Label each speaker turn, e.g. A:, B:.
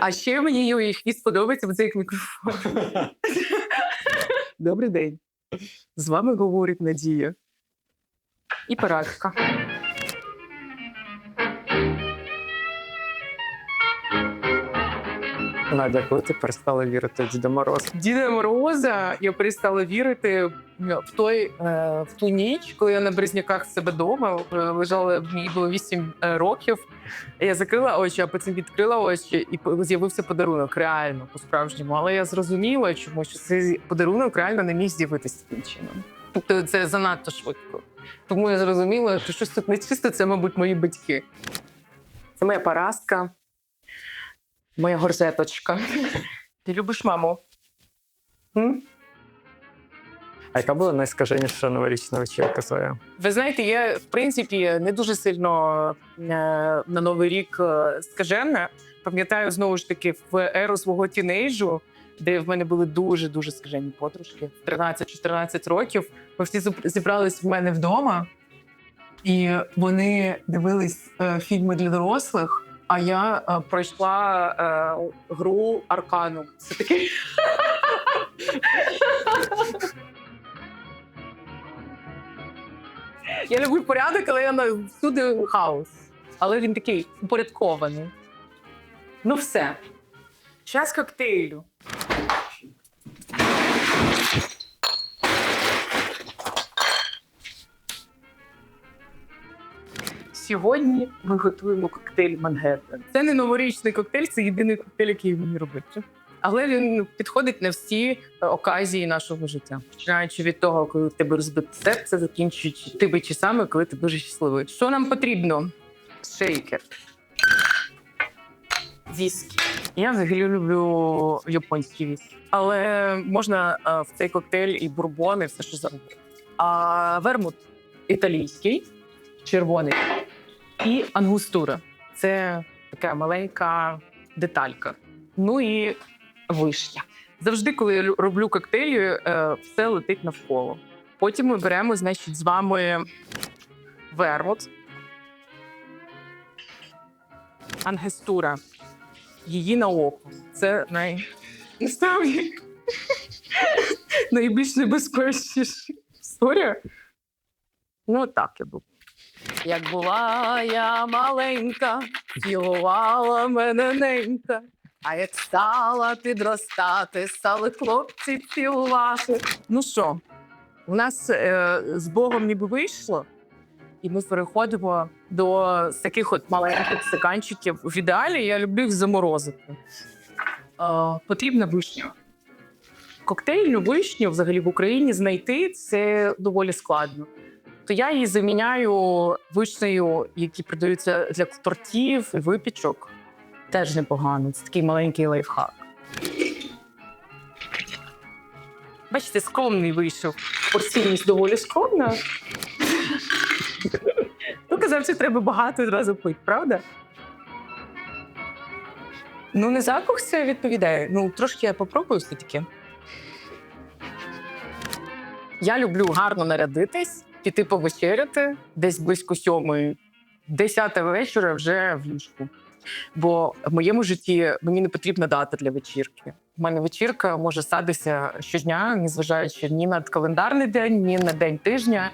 A: А ще мені її хвіст подобається, бо це мікрофон. Добрий день. З вами говорить Надія. І Парашка.
B: Надя, коли ти перестала вірити в Діда Мороза?
A: Діда Мороза я перестала вірити в той е, в ту ніч, коли я на Березняках в себе вдома е, лежала, мені було 8 років. Я закрила очі, а потім відкрила очі, і з'явився подарунок реально по-справжньому. Але я зрозуміла, чому що цей подарунок реально не міг з'явитися таким чином. Тобто це занадто швидко. Тому я зрозуміла, що щось тут не чисто, це, мабуть, мої батьки. Це моя парастка, моя горзеточка. Ти любиш маму? М?
B: А яка була найскаженіша новорічна вечірка твоя?
A: Ви знаєте, я в принципі не дуже сильно е, на новий рік е, скажена. Пам'ятаю знову ж таки в еру свого тінейджу, де в мене були дуже дуже скажені подружки. В 13-14 років ми всі зуб- зібрались в мене вдома, і вони дивились е, фільми для дорослих. А я е, пройшла е, гру Аркану. Це такий Я люблю порядок, але я на всюди хаос. Але він такий упорядкований. Ну, все. Час коктейлю. Сьогодні ми готуємо коктейль Мангеттен. Це не новорічний коктейль, це єдиний коктейль, який мені робити. Але він підходить на всі е, оказії нашого життя. Починаючи від того, коли в тебе розбите серце, закінчуючи тими часами, коли ти дуже щасливий. Що нам потрібно? Шейкер. Віскі. Я взагалі люблю японські віскі. Але можна е, в цей коктейль і бурбон, і все що завгодно. А вермут італійський, червоний. І ангустура. Це така маленька деталька. Ну і вишня. Завжди, коли я роблю коктейлі, е, все летить навколо. Потім ми беремо, значить, з вами вермут. Ангестура. Її на око. Це най... насправді найбільш небезпечніша історія. Ну, так я думаю. Як була я маленька, цілувала мене ненька. А як стала підростати, стали хлопці цілувати. Ну що, у нас е, з Богом ніби вийшло, і ми переходимо до таких от маленьких стаканчиків. В ідеалі я люблю їх заморозити. Е, потрібна вишня. Коктейльну вишню взагалі в Україні знайти це доволі складно. То я її заміняю вишнею, які продаються для тортів випічок. Теж непогано. Це такий маленький лайфхак. Бачите, скромний вийшов. Порційність доволі скромна. Ну, казав, що треба багато одразу пити, правда? Ну, не запах це відповідає. Ну, трошки я попробую все-таки. Я люблю гарно нарядитись, піти типу, повечеряти десь близько сьомої, десята вечора вже в ліжку. Бо в моєму житті мені не потрібна дата для вечірки. У мене вечірка може статися щодня, незважаючи ні на календарний день, ні на день тижня.